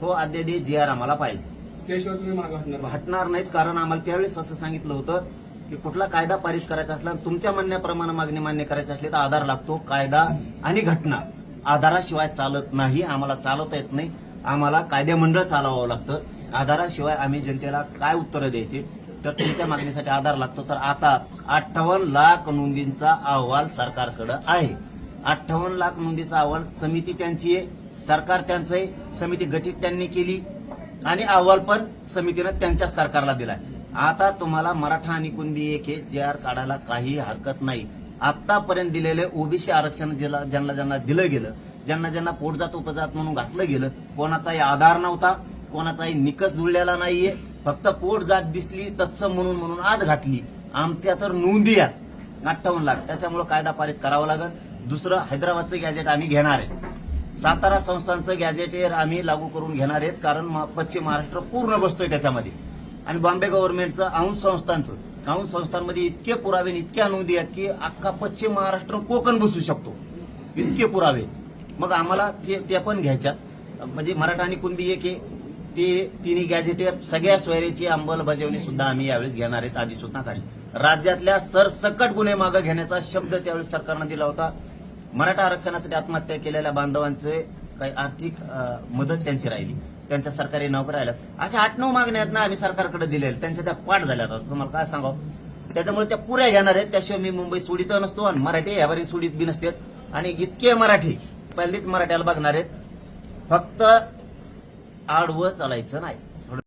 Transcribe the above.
तो अध्यादेश जी आर आम्हाला पाहिजे. त्याशिवाय तुम्ही मागे हटणार नाही. हटणार नाहीत कारण आम्हाला त्यावेळेस असं सांगितलं होतं की कुठला कायदा पारित करायचा असला आणि तुमच्या म्हणण्याप्रमाणे मागणी मान्य करायची असली तर आधार लागतो कायदा आणि घटना. आधाराशिवाय चालत नाही आम्हाला चालवता येत नाही. आम्हाला कायदेमंडळ चालवावं लागतं. आधाराशिवाय आम्ही जनतेला काय उत्तरं द्यायची? तर तुमच्या मागणीसाठी आधार लागतो. तर आता अठ्ठावन्न लाख नोंदींचा अहवाल सरकारकडे आहे. अठ्ठावन्न लाख नोंदीचा अहवाल समिती त्यांची आहे. सरकार त्यांचं आहे समिती गठीत त्यांनी केली आणि अहवाल पण समितीनं त्यांच्या सरकारला दिलाय. आता तुम्हाला मराठा आणि कुणबी एक हे जे आर काढायला काही हरकत नाही. आतापर्यंत दिलेले ओबीसी आरक्षण ज्याला ज्यांना ज्यांना दिलं गेलं ज्यांना ज्यांना पोटजात उपजात म्हणून घातलं गेलं कोणाचाही आधार नव्हता कोणाचाही निकष जुळलेला नाहीये. फक्त पोट जात दिसली तत्सम म्हणून म्हणून आत घातली. आमच्या तर नोंदी आहेत. अठ्ठावन्न लाख. त्याच्यामुळे कायदा पारित करावा लागेल. दुसरं हैदराबादचं गॅजेट आम्ही घेणार आहे. सातारा संस्थांचं गॅजेटेर आम्ही लागू करून घेणार आहेत कारण पश्चिम महाराष्ट्र पूर्ण बसतोय त्याच्यामध्ये. आणि बॉम्बे गव्हर्नमेंटचं औंध संस्थांचं औंध संस्थांमध्ये इतके पुरावे इतके अनुदी आहेत की अख्खा पश्चिम महाराष्ट्र कोकण बसू शकतो. इतके पुरावे. मग आम्हाला ते त्या पण घ्यायच्या म्हणजे मराठा आणि कुणबी एक आहे. ते तिन्ही गॅझेटेर सगळ्या स्वैरेची अंमलबजावणी सुद्धा आम्ही यावेळेस घेणार आहेत आधी सुद्धा काढली. राज्यातल्या सरसकट गुन्हे मागे घेण्याचा शब्द त्यावेळेस सरकारनं दिला होता. मराठा आरक्षणासाठी आत्महत्या केलेल्या बांधवांचे काही आर्थिक मदत त्यांची राहिली. त्यांच्या सरकारी नोकऱ्या राहिल्यात अशा आठ नऊ मागण्या आहेत ना आम्ही सरकारकडे दिलेल्या त्यांच्या त्या पाठ झाल्या तुम्हाला काय सांगावं? त्याच्यामुळे त्या पुऱ्या घेणार आहेत. त्याशिवाय मी मुंबई सोडीत नसतो आणि मराठी यावरही सोडीत बी नसतात आणि इतके मराठी पहिलीच मराठ्याला बघणार आहेत. फक्त आडवं चालायचं नाही.